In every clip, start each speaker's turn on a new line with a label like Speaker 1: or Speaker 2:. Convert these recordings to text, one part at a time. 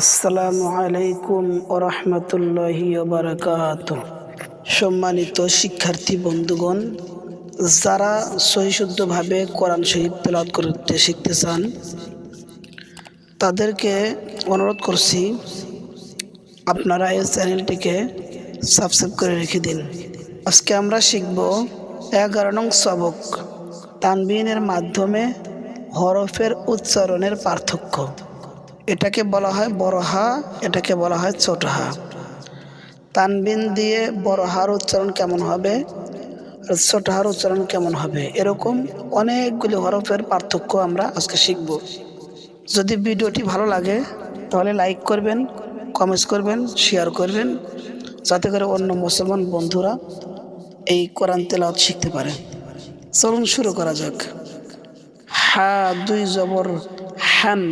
Speaker 1: আসসালামু আলাইকুম ওরহমতুল্লাহি বারাকাত সম্মানিত শিক্ষার্থী বন্ধুগণ, যারা সহিশুদ্ধভাবে কোরআন শরীফ তেলাওয়াত করতে শিখতে চান, তাদেরকে অনুরোধ করছি, আপনারা এই চ্যানেলটিকে সাবস্ক্রাইব করে রেখে দিন। আজকে আমরা শিখব এগারো নং সবক, তানবিনের মাধ্যমে হরফের উচ্চারণের পার্থক্য। এটাকে বলা হয় বড় হা এটাকে বলা হয় ছোট হা তানবিন দিয়ে বড় হার উচ্চারণ কেমন হবে? ছোট হার উচ্চারণ কেমন হবে? এরকম অনেকগুলি হরফের পার্থক্য আমরা আজকে শিখব। যদি ভিডিওটি ভালো লাগে, তাহলে লাইক করবেন কমেন্টস করবেন শেয়ার করবেন, যাতে করে অন্য মুসলমান বন্ধুরা এই কোরআন তেলাওয়াত শিখতে পারে। চলুন শুরু করা যাক। হা, দুই জবর হ্যান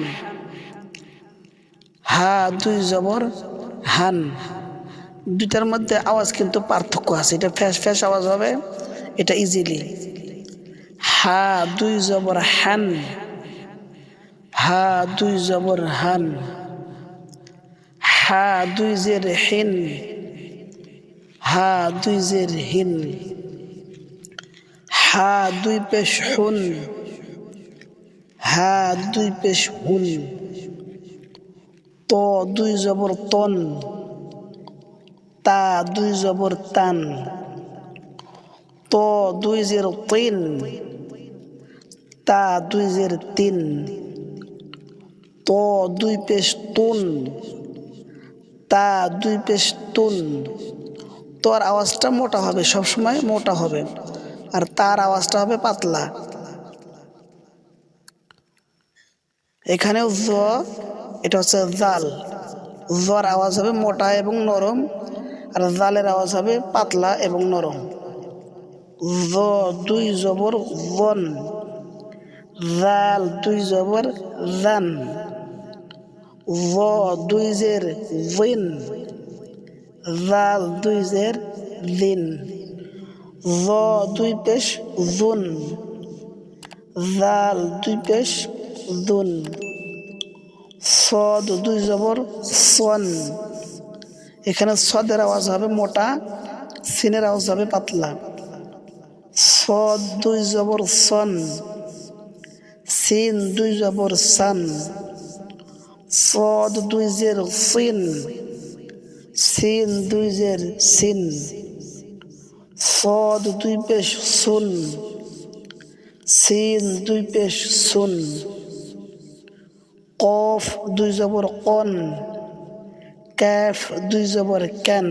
Speaker 1: হা, দুই জবর, হান। দুইটার মধ্যে আওয়াজ কিন্তু পার্থক্য আছে। এটা ফ্যাস ফ্যাস আওয়াজ হবে। এটা ইজিলি হা, দুই জবর, হান। হা, দুই জবর, হান। হা, দুই জের, হিন। হা, দুই জের, হিন। হা, দুই পেশ, হুন। হা, দুই পেশ, হুন। ত দুই জবর তন, তা দুই জবর তান, ত দুই জের তিন, তা দুই জের তিন, ত দুই পেশ তুন, তা দুই পেশ তুন। তোর আওয়াজটা মোটা হবে, সবসময় মোটা হবে, আর তার আওয়াজটা হবে পাতলা। এখানেও জ এটা হচ্ছে জাল জর আওয়াজ হবে মোটা এবং নরম, আর জালের আওয়াজ হবে পাতলা এবং নরম। দুই জবর বন জাল, দুই জবর জান। দুই জের জিন। জাল, দুই জের দিন জ, দুই পেশ জুন। জাল, দুই পেশ জুন। সদ দুই জবর সন। এখানে সদের আওয়াজ হবে মোটা, সিনের আওয়াজ হবে পাতলা। সদ দুই জবর সন, সিন দুই জবর সান। সদ দুই জের সিন সিন দুই জের সিন। সদ দুই পেশ সুন, সিন দুই পেশ সুন। কফ দুই জবর কন ক্যাফ দুই জবর ক্যান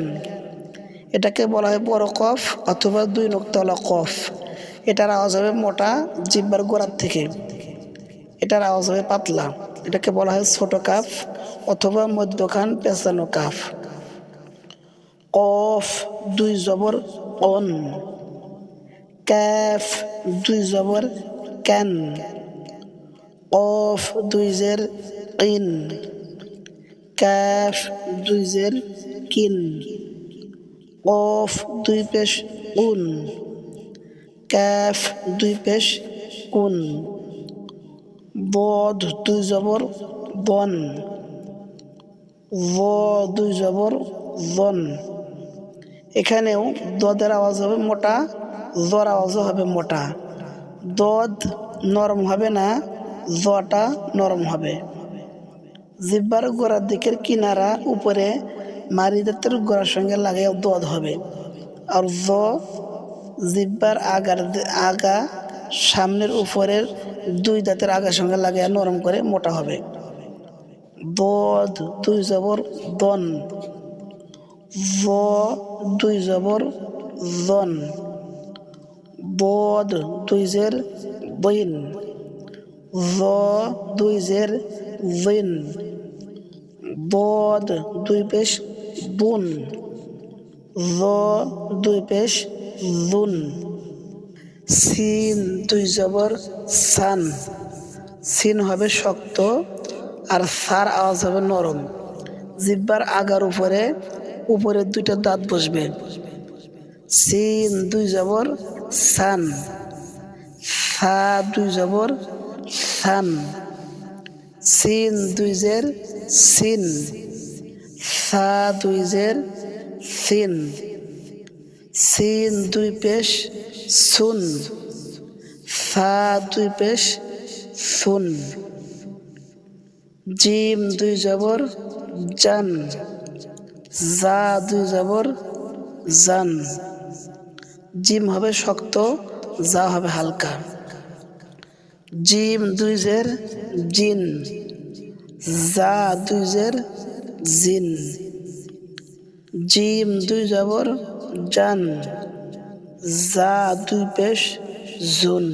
Speaker 1: এটাকে বলা হয় বড় কফ অথবা দুই নোক্তলা কফ এটার আওয়াজ হবে মোটা জিব্বার গোড়ার থেকে। এটার আওয়াজ হবে পাতলা। এটাকে বলা হয় ছোট কাফ অথবা মধ্যখান পেঁচানো কাফ। কফ দুই জবর অন ক্যাফ দুই জবর ক্যান কফ দুই জের কিন ক্যাফ দুই জের কিন কফ দুই পেশ উন ক্যাফ দুই পেশ কুন বদ দুই জবর বন, ব দুই জবর বন। এখানেও দদের আওয়াজ হবে মোটা জর আওয়াজও হবে মোটা। দদ নরম হবে না জটা নরম হবে। জিব্বার গোড়ার দিকের কিনারা উপরে মারি দাঁতের গোড়ার সঙ্গে লাগাই দদ হবে। আর জ জিব্বার আগার আগা সামনের উপরের দুই দাঁতের আগার সঙ্গে লাগাই নরম করে মোটা হবে। দদ দুই জবর দন। জ দুই জবর জন বদ দুই জের বইন দুই জের জিন বদ দুই পেশ বুন। জ দুই পেশ জুন সিন দুই জবর সান। সিন হবে শক্ত আর সার আওয়াজ হবে নরম। জিব্বার আগার উপরে উপরে দুইটা দাঁত বসবে। সিন দুই জবর সান। সা দুই জবর সান সিন দুই জের সিন। সা দুই জের সিন। সিন দুই পেশ সুন। সা দুই পেশ সুন। জিম দুই জবর জান। জা দুই জবর জান। জিম হবে শক্ত যা হবে হালকা। জিম দুই জের জিন। জা দুই জের জিন। জিম দুই জবর জান। জা দুই পেশ জুন।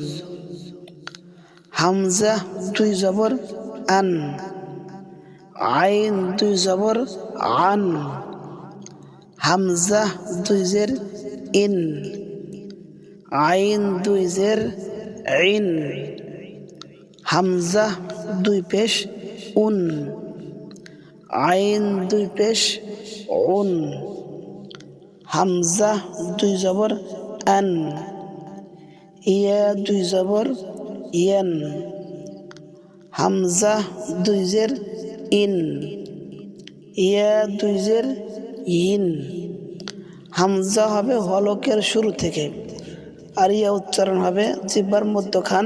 Speaker 1: হামজা দুই জবর আন। আইন দুই জবর আন। হামজা দুই জের ইন। আইন দুই জের ইন। হামজা দুই পেশ, উন। আইন দুই পেশ, উন। হামজা দুই জবর আন ইয়া দুই জবর, ইয়ান। হামজা দুই জের, ইন। ইয়া দুই জের, ইন। হামজা হবে হলকের শুরু থেকে। আর ইয়া উচ্চারণ হবে জিব্বার মধ্যখান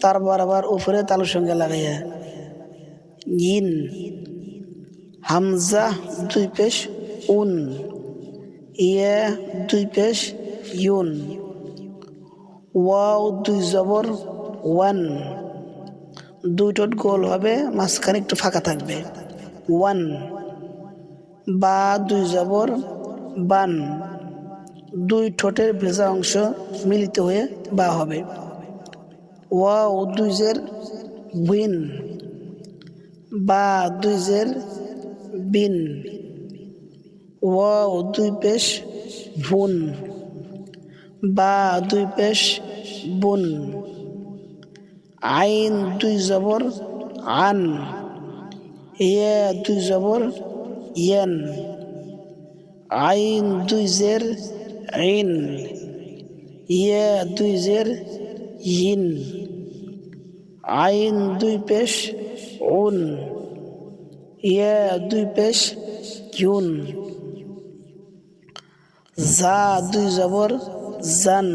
Speaker 1: তার বরাবর উপরে তালুর সঙ্গে লাগাইয়া। ইন, হামজা, দুই পেশ, উন। ইয়া, দুই পেশ, ইউন। ওয়াও, দুই জবর, ওয়ান। দুই ঠোঁট গোল হবে, মাঝখানে একটু ফাঁকা থাকবে। ওয়ান। বা, দুই জবর, বান। দুই ঠোঁটের ভেজা অংশ মিলিত হয়ে বা হবে। ওয়াও দুই উইন বা দুই জের বিন ওয়াও দুই পেশ ভুন, বা দুই পেশ বুন, আইন দুই জবর আন ইয়ে দুই জবর ইয়েন, আইন দুই জের ইন ইয়ে দুই জের ইন আইন দুই পেশ, উন ইয়ে দুই পেশ, ইউন। জা দুই জবর, জান।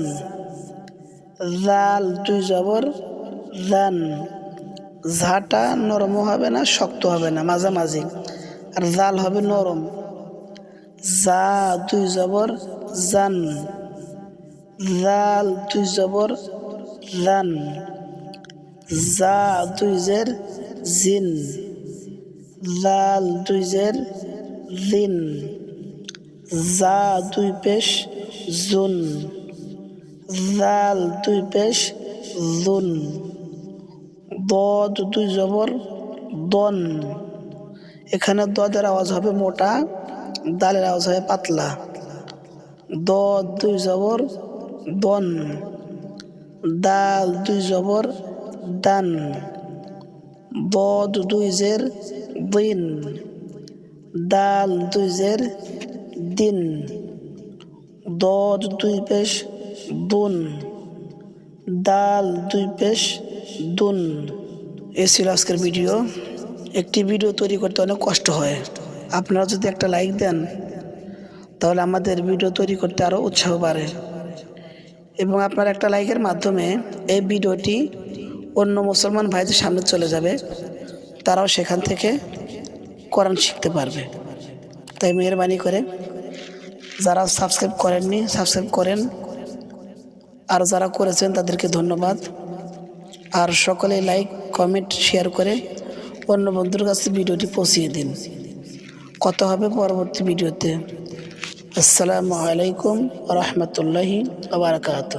Speaker 1: জাল দুই জবর জান ঝাটা নরম হবে না, শক্ত হবে না, মাঝামাঝি। আর জাল হবে নরম। জা দুই জবর, জান। জাল দুই জবর জান জা দুই জের জিন। জাল দুই জের জিন। জা দুই পেশ জুন। জাল দুই পেশ জুন দদ দুই জবর দন। এখানে দদের আওয়াজ হবে মোটা, দালের আওয়াজ হবে পাতলা। দদ দুই জবর দন। দাল দুই জবর দান দদ দুই জের দিন, দাল দুই জের দিন, দদ দুই পেশ দুন, দাল দুই পেশ দুন। এ ছিল আজকের ভিডিও। একটি ভিডিও তৈরি করতে অনেক কষ্ট হয়। আপনারা যদি একটা লাইক দেন, তাহলে আমাদের ভিডিও তৈরি করতে আরও উৎসাহ বাড়ে। এবং আপনার একটা লাইকের মাধ্যমে এই ভিডিওটি অন্য মুসলমান ভাইদের সামনে চলে যাবে, তারাও সেখান থেকে কোরআন শিখতে পারবে। তাই মেহরবানি করে যারা সাবস্ক্রাইব করেননি, সাবস্ক্রাইব করেন। আর যারা করেছেন, তাদেরকে ধন্যবাদ। আর সকলে লাইক, কমেন্ট, শেয়ার করে অন্য বন্ধুর কাছে ভিডিওটি পৌঁছিয়ে দিন। কত হবে পরবর্তী ভিডিওতে। আসসালামু আলাইকুম রহমতুল্লাহি আবরকাত